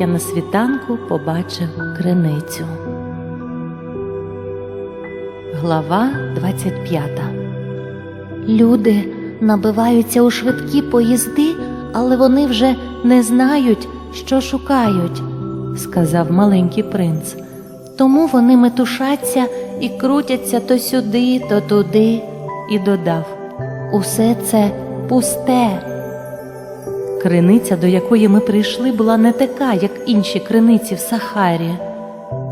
я на світанку побачив криницю. Глава 25 Люди набиваються у швидкі поїзди, але вони вже не знають, що шукають, сказав маленький принц. тому вони метушаться і крутяться то сюди, то туди, і додав усе це пусте. Криниця, до якої ми прийшли, була не така, як інші криниці в Сахарі.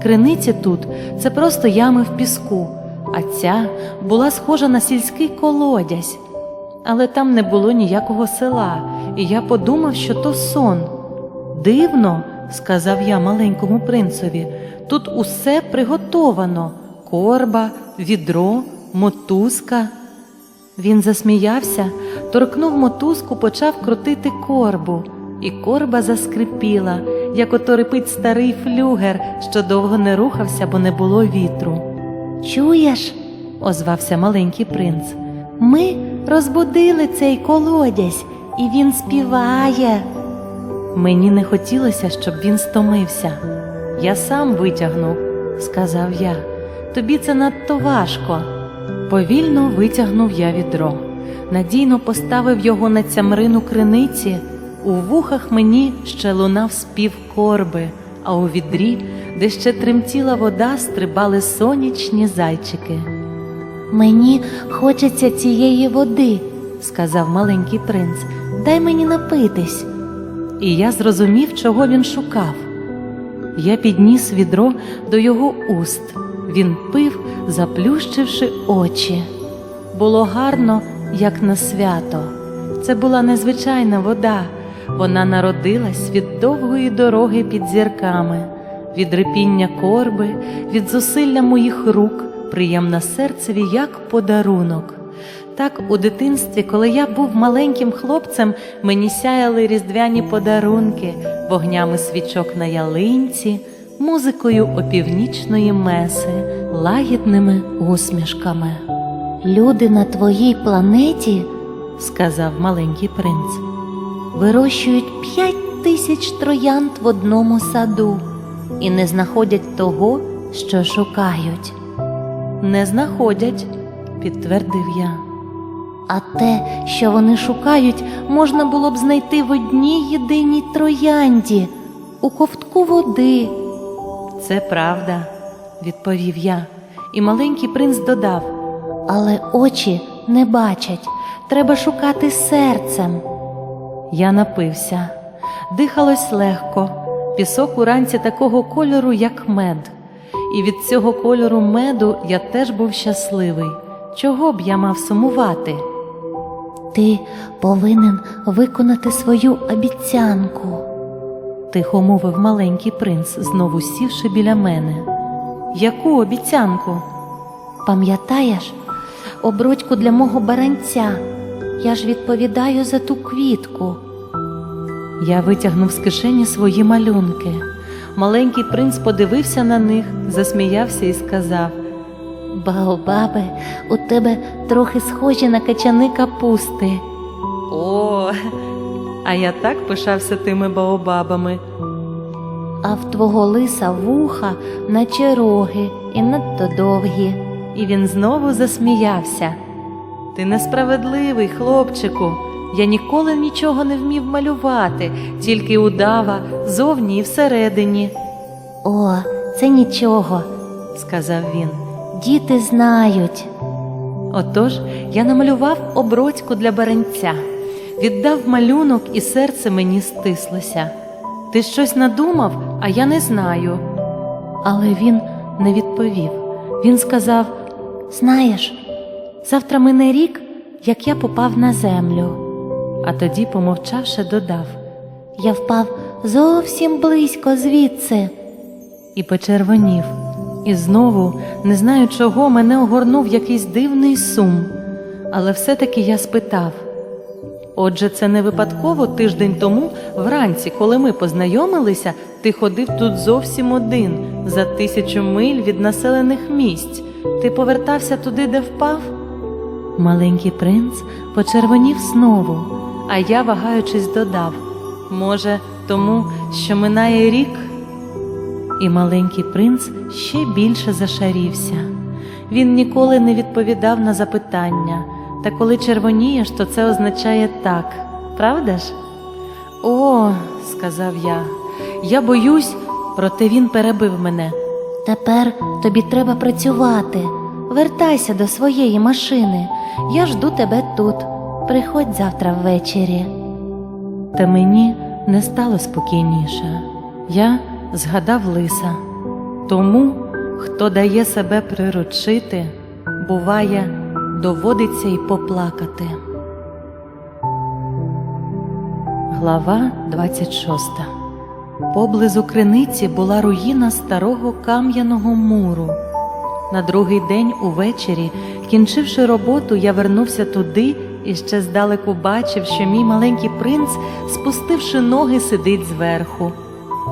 Криниці тут це просто ями в піску, а ця була схожа на сільський колодязь. Але там не було ніякого села, і я подумав, що то сон. Дивно, сказав я маленькому принцові, тут усе приготовано: корба, відро, мотузка. Він засміявся, торкнув мотузку, почав крутити корбу, і корба заскрипіла, як ото рипить старий флюгер, що довго не рухався, бо не було вітру. Чуєш? Озвався маленький принц. Ми розбудили цей колодязь, і він співає. Мені не хотілося, щоб він стомився. Я сам витягнув, сказав я. Тобі це надто важко. Повільно витягнув я відро, надійно поставив його на цямрину криниці. У вухах мені ще лунав спів корби, а у відрі, де ще тремтіла вода, стрибали сонячні зайчики. Мені хочеться цієї води, сказав маленький принц, дай мені напитись. і я зрозумів, чого він шукав. Я підніс відро до його уст. Він пив, заплющивши очі. Було гарно, як на свято. Це була незвичайна вода. Вона народилась від довгої дороги під зірками, від рипіння корби, від зусилля моїх рук, приємна серцеві, як подарунок. Так у дитинстві, коли я був маленьким хлопцем, мені сяяли різдвяні подарунки, вогнями свічок на ялинці, музикою опівнічної меси, лагідними усмішками, Люди на твоїй планеті сказав маленький принц. вирощують п'ять тисяч троянд в одному саду і не знаходять того, що шукають. Не знаходять, підтвердив я. А те, що вони шукають, можна було б знайти в одній єдиній троянді, у ковтку води. Це правда, відповів я, і маленький принц додав. Але очі не бачать. Треба шукати серцем. Я напився. Дихалось легко. Пісок уранці такого кольору, як мед. І від цього кольору меду я теж був щасливий. Чого б я мав сумувати? Ти повинен виконати свою обіцянку. Тихо мовив маленький принц, знову сівши біля мене. Яку обіцянку? Пам'ятаєш обручку для мого баранця? Я ж відповідаю за ту квітку. Я витягнув з кишені свої малюнки. Маленький принц подивився на них, засміявся і сказав: Баобаби, у тебе трохи схожі на качани капусти. О, а я так пишався тими баобабами. А в твого лиса вуха, наче роги, і надто довгі. І він знову засміявся. Ти несправедливий, хлопчику. Я ніколи нічого не вмів малювати, тільки удава, зовні і всередині, О, це нічого. сказав він. Діти знають. Отож я намалював обродьку для баранця, віддав малюнок, і серце мені стислося. Ти щось надумав, а я не знаю. Але він не відповів. Він сказав: Знаєш, завтра мине рік, як я попав на землю. а тоді, помовчавши, додав Я впав зовсім близько звідси. і почервонів. І знову, не знаю чого, мене огорнув якийсь дивний сум. Але все-таки я спитав. Отже, це не випадково тиждень тому, вранці, коли ми познайомилися, ти ходив тут зовсім один, за тисячу миль від населених місць. Ти повертався туди, де впав? Маленький принц почервонів знову, а я, вагаючись, додав: Може, тому що минає рік, і маленький принц ще більше зашарівся. Він ніколи не відповідав на запитання, та коли червонієш, то це означає так, правда ж? О, сказав я, я боюсь, проте він перебив мене. Тепер тобі треба працювати. Вертайся до своєї машини. Я жду тебе тут. Приходь завтра ввечері. Та мені не стало спокійніше. Я згадав лиса. Тому, хто дає себе приручити, буває, доводиться й поплакати. Глава 26 Поблизу криниці була руїна старого кам'яного муру. На другий день увечері, кінчивши роботу, я вернувся туди і ще здалеку бачив, що мій маленький принц, спустивши ноги, сидить зверху.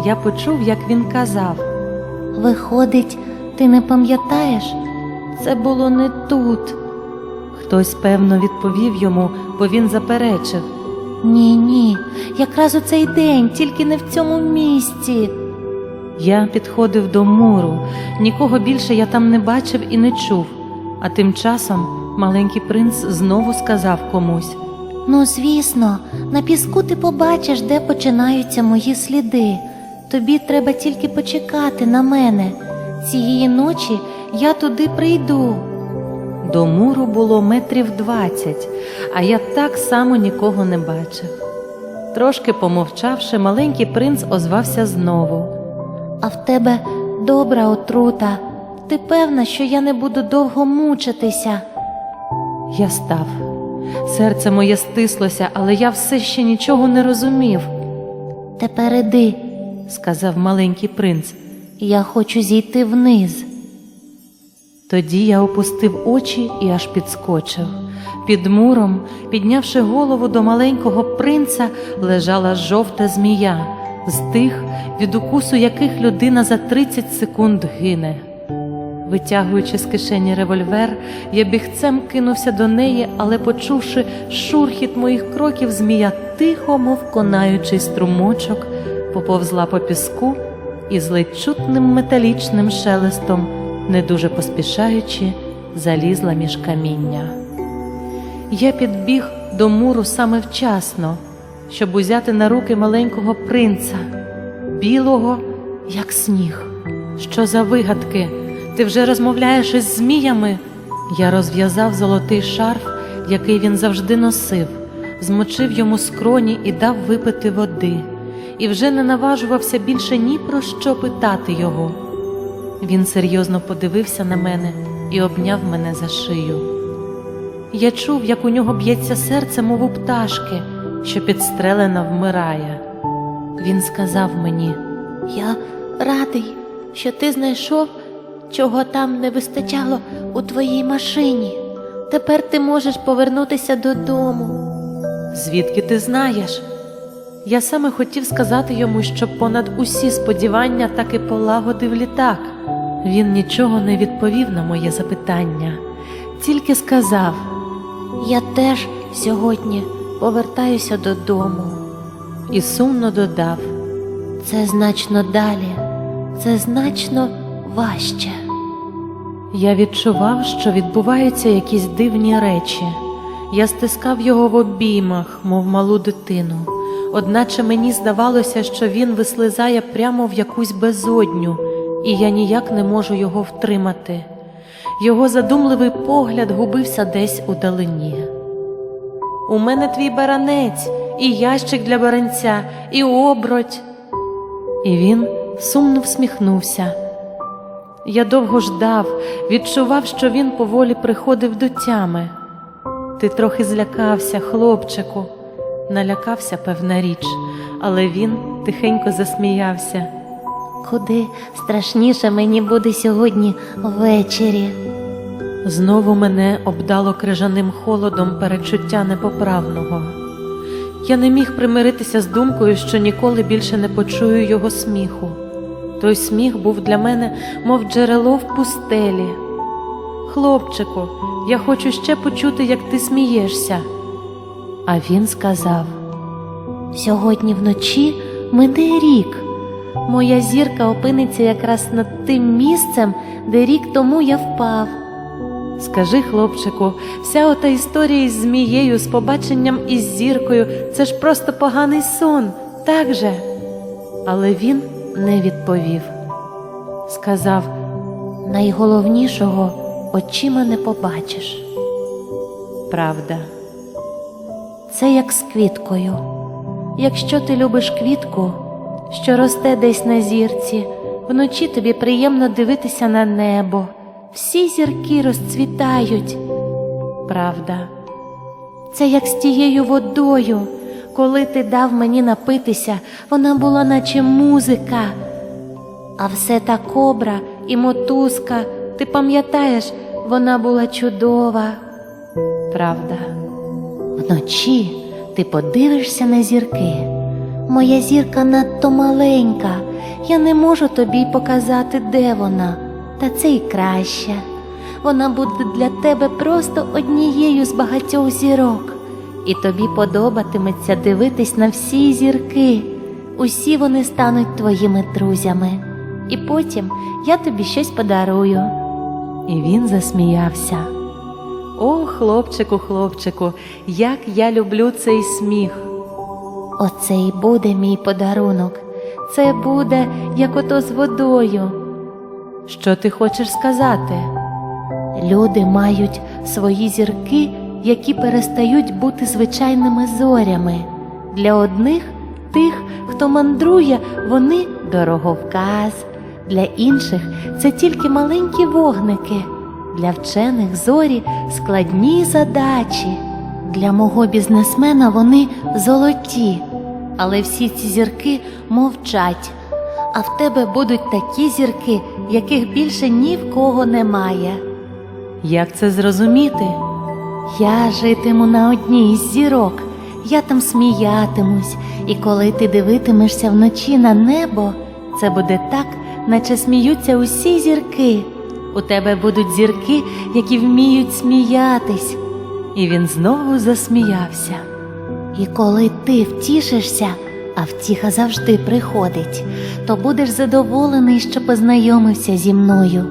Я почув, як він казав. Виходить, ти не пам'ятаєш? Це було не тут. Хтось, певно, відповів йому, бо він заперечив. Ні, ні, якраз у цей день, тільки не в цьому місці. Я підходив до муру, нікого більше я там не бачив і не чув. А тим часом маленький принц знову сказав комусь. Ну, звісно, на піску ти побачиш, де починаються мої сліди. Тобі треба тільки почекати на мене. Цієї ночі я туди прийду. До муру було метрів двадцять, а я так само нікого не бачив. Трошки помовчавши, маленький принц озвався знову. А в тебе добра отрута. Ти певна, що я не буду довго мучитися. Я став. Серце моє стислося, але я все ще нічого не розумів, Тепер іди, сказав маленький принц. я хочу зійти вниз. Тоді я опустив очі і аж підскочив. Під муром, піднявши голову до маленького принца, лежала жовта змія, з тих, від укусу яких людина за 30 секунд гине. Витягуючи з кишені револьвер, я бігцем кинувся до неї, але, почувши шурхіт моїх кроків, змія тихо, мов конаючий струмочок, поповзла по піску і з ледь чутним металічним шелестом, не дуже поспішаючи, залізла між каміння. Я підбіг до муру саме вчасно, щоб узяти на руки маленького принца, білого, як сніг. Що за вигадки? Ти вже розмовляєш із зміями? Я розв'язав золотий шарф, який він завжди носив, змочив йому скроні і дав випити води, і вже не наважувався більше ні про що питати його. Він серйозно подивився на мене і обняв мене за шию. Я чув, як у нього б'ється серце, мов у пташки, що підстрелена вмирає. Він сказав мені, Я радий, що ти знайшов, чого там не вистачало у твоїй машині. Тепер ти можеш повернутися додому. звідки ти знаєш? Я саме хотів сказати йому, що понад усі сподівання так і полагодив літак. Він нічого не відповів на моє запитання, тільки сказав. Я теж сьогодні повертаюся додому. і сумно додав. Це значно далі, це значно важче. Я відчував, що відбуваються якісь дивні речі. Я стискав його в обіймах, мов малу дитину. Одначе мені здавалося, що він вислизає прямо в якусь безодню, і я ніяк не можу його втримати. Його задумливий погляд губився десь у далині. У мене твій баранець, і ящик для баранця, і оброть. І він сумно всміхнувся. Я довго ждав, відчував, що він поволі приходив до тями. Ти трохи злякався, хлопчику, налякався, певна річ, але він тихенько засміявся. Куди страшніше мені буде сьогодні ввечері. Знову мене обдало крижаним холодом перечуття непоправного. Я не міг примиритися з думкою, що ніколи більше не почую його сміху. Той сміх був для мене, мов джерело в пустелі. Хлопчику, я хочу ще почути, як ти смієшся. А він сказав: Сьогодні вночі мине рік. Моя зірка опиниться якраз над тим місцем, де рік тому я впав. Скажи, хлопчику, вся ота історія із змією, з побаченням із зіркою це ж просто поганий сон, так же? Але він не відповів. Сказав, Найголовнішого очима не побачиш. правда. Це як з квіткою. Якщо ти любиш квітку, що росте десь на зірці, вночі тобі приємно дивитися на небо. Всі зірки розцвітають. Правда. Це як з тією водою. Коли ти дав мені напитися, вона була наче музика. А все та кобра і мотузка, ти пам'ятаєш, вона була чудова. Правда. Вночі ти подивишся на зірки. Моя зірка надто маленька. Я не можу тобі показати, де вона, та це й краще. Вона буде для тебе просто однією з багатьох зірок, і тобі подобатиметься дивитись на всі зірки. Усі вони стануть твоїми друзями. І потім я тобі щось подарую. І він засміявся. О, хлопчику, хлопчику, як я люблю цей сміх. Оце й буде мій подарунок. Це буде як ото з водою. Що ти хочеш сказати? Люди мають свої зірки, які перестають бути звичайними зорями. Для одних тих, хто мандрує, вони дороговказ, для інших це тільки маленькі вогники, для вчених зорі складні задачі. Для мого бізнесмена вони золоті, але всі ці зірки мовчать. А в тебе будуть такі зірки, яких більше ні в кого немає. Як це зрозуміти? Я житиму на одній із зірок, я там сміятимусь, і коли ти дивитимешся вночі на небо, це буде так, наче сміються усі зірки. У тебе будуть зірки, які вміють сміятись. І він знову засміявся. І коли ти втішишся, а втіха завжди приходить, то будеш задоволений, що познайомився зі мною.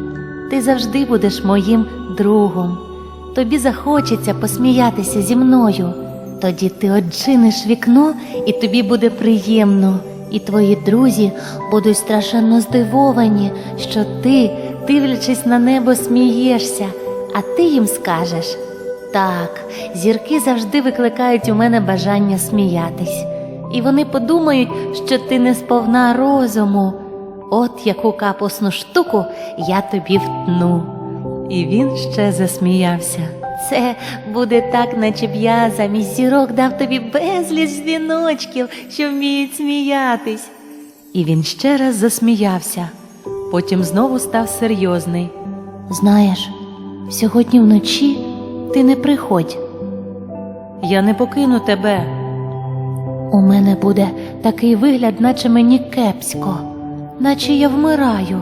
Ти завжди будеш моїм другом. Тобі захочеться посміятися зі мною. Тоді ти оджиниш вікно, і тобі буде приємно. І твої друзі будуть страшенно здивовані, що ти, дивлячись на небо, смієшся, а ти їм скажеш. Так, зірки завжди викликають у мене бажання сміятись, і вони подумають, що ти не сповна розуму. От яку капусну штуку я тобі втну. І він ще засміявся. Це буде так, наче б я замість зірок дав тобі безліч дзвіночків, що вміють сміятись. І він ще раз засміявся. Потім знову став серйозний. Знаєш, сьогодні вночі ти не приходь. Я не покину тебе. У мене буде такий вигляд, наче мені кепсько, наче я вмираю.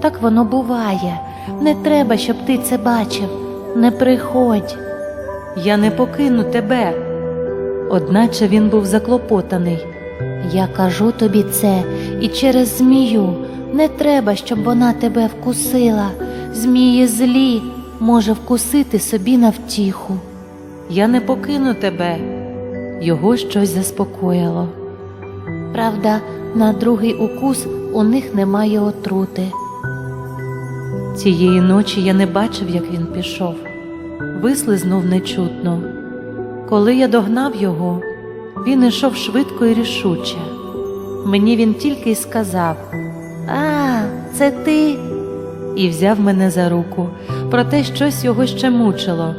Так воно буває. Не треба, щоб ти це бачив. Не приходь. Я не покину тебе. Одначе він був заклопотаний. Я кажу тобі це і через змію. Не треба, щоб вона тебе вкусила. Змії злі може вкусити собі на втіху. Я не покину тебе. Його щось заспокоїло. Правда, на другий укус у них немає отрути. Цієї ночі я не бачив, як він пішов. Вислизнув нечутно. Коли я догнав його, він ішов швидко і рішуче. Мені він тільки й сказав А, це ти. і взяв мене за руку, проте щось його ще мучило.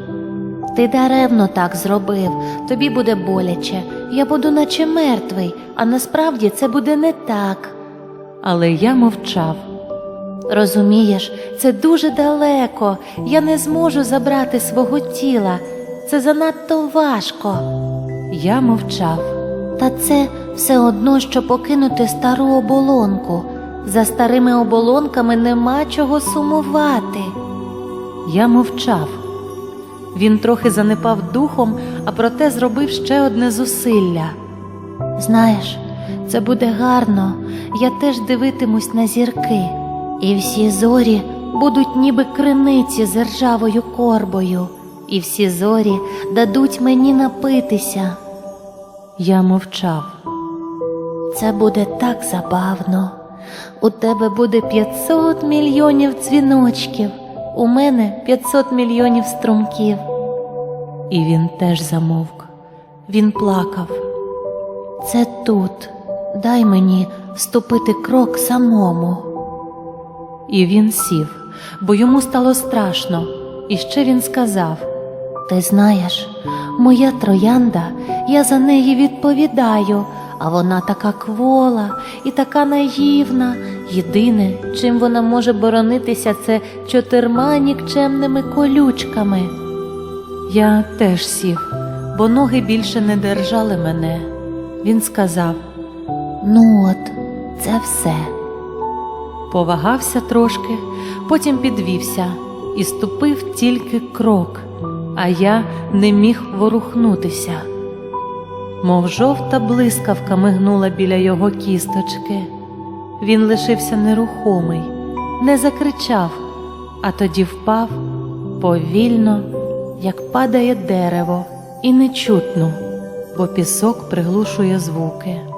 Ти даремно так зробив, тобі буде боляче. Я буду наче мертвий, а насправді це буде не так. Але я мовчав. Розумієш, це дуже далеко. Я не зможу забрати свого тіла. Це занадто важко. Я мовчав. Та це все одно, що покинути стару оболонку. За старими оболонками нема чого сумувати. Я мовчав. Він трохи занепав духом, а проте зробив ще одне зусилля. Знаєш, це буде гарно. Я теж дивитимусь на зірки, і всі зорі будуть ніби криниці з ржавою корбою, і всі зорі дадуть мені напитися. Я мовчав. Це буде так забавно. У тебе буде 500 мільйонів дзвіночків, у мене 500 мільйонів струмків. І він теж замовк. Він плакав. Це тут. Дай мені ступити крок самому. І він сів, бо йому стало страшно. І ще він сказав: Ти знаєш, моя троянда, я за неї відповідаю, а вона така квола і така наївна. Єдине, чим вона може боронитися, це чотирма нікчемними колючками. Я теж сів, бо ноги більше не держали мене. Він сказав, Ну от, це все. повагався трошки, потім підвівся і ступив тільки крок, а я не міг ворухнутися. Мов жовта блискавка мигнула біля його кісточки. Він лишився нерухомий, не закричав, а тоді впав повільно, як падає дерево, і нечутно, бо пісок приглушує звуки.